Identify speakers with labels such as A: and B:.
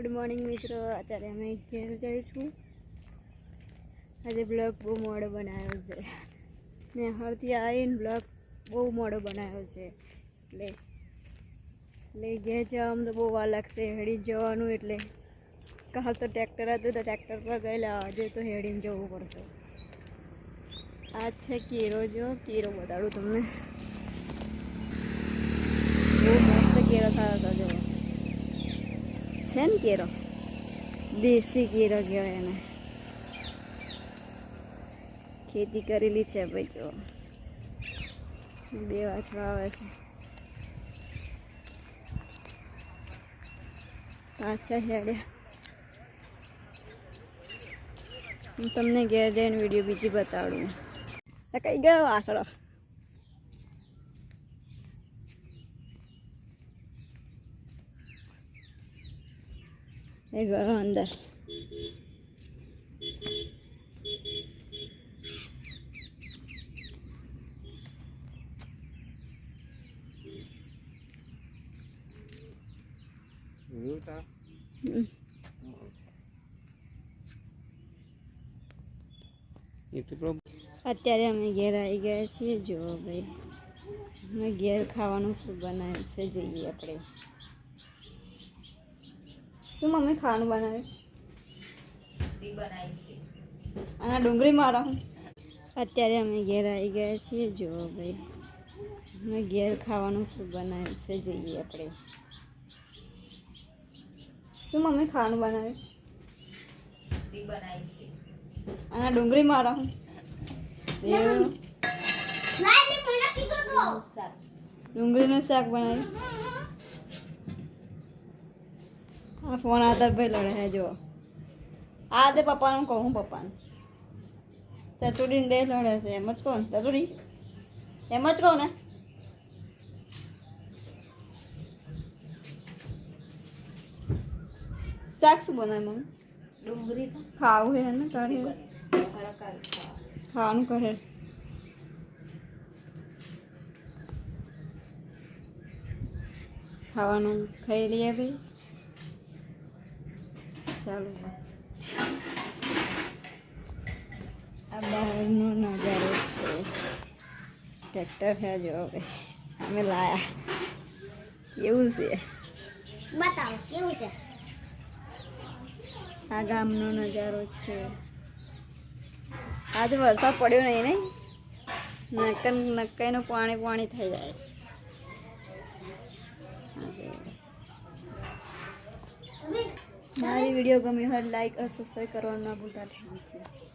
A: Good morning મિત્રો. અત્યારે અમે ઘેર જઈશું. આજે બ્લોગ બહુ મોડો બનાવ્યો છે. ને હળથી આવીને બ્લોગ બહુ મોડો બનાવ્યો છે. એટલે એટલે ઘેર જવામાં તો બહુ વાર લાગશે. હેડી જવાનું એટલે કાલ તો ટ્રેક્ટર હતું તો ટ્રેક્ટર પર ગયેલા. આજે તો હેડીને જવું પડશે. આ છે કેરો જો. કેરો બતાડું તમને. બહુ મસ્ત કેરો થયો હતો જો. છે ને કેરો દેશી કેરો કહેવાય એને ખેતી કરેલી છે ભાઈ જો બે વાછડા આવે છે પાછા હેડ્યા હું તમને ઘેર જઈને વીડિયો બીજી બતાડું કઈ ગયો વાસળો એ ગયો અંદર. અત્યારે અમે ઘેર આવી ગયા છીએ જો ભાઈ અમે ઘેર ખાવાનું શું બનાવ્યું છે જોઈએ આપણે શું મમ્મી ખાવાનું બનાવ્યું? અને ડુંગળી મારો અત્યારે અમે ઘેર આવી ગયા છીએ. જુઓ ભાઈ અમે ઘેર ખાવાનું શું બનાવ્યું છે જોઈએ આપણે. શું મમ્મી ખાવાનું બનાવ્યું? અને ડુંગળી મારો ડુંગળીનું શાક બનાવ્યું? આ ફોન આદર ભાઈ લડે હે જો આ તે પપ્પાનું કહું હું પપ્પાને. ચચુડીને બે લડે છે એમ જ કહું સસુડી એમ જ કહું ને. શાક શું બનાવે મમ્મી?
B: ડુંગળી
A: ખાવું હે ને તારે? ખાવાનું કહે ખાવાનું ખાઈ લઈએ ભાઈ. ચાલો. આ બહારનો નજારો છે. ટ્રેક્ટર છે જો હવે. અમે લાયા. કેવું છે?
B: બતાવો કેવું છે?
A: આ ગામનો નજારો છે. આજે વરસાદ પડ્યો નહીં નહીં નકર નકાઈનું પાણી પાણી થઈ જાય. મારી વીડિયો ગમી હોય લાઈક અને સબસ્ક્રાઈબ કરવાનું ના ભૂલતા. Thank you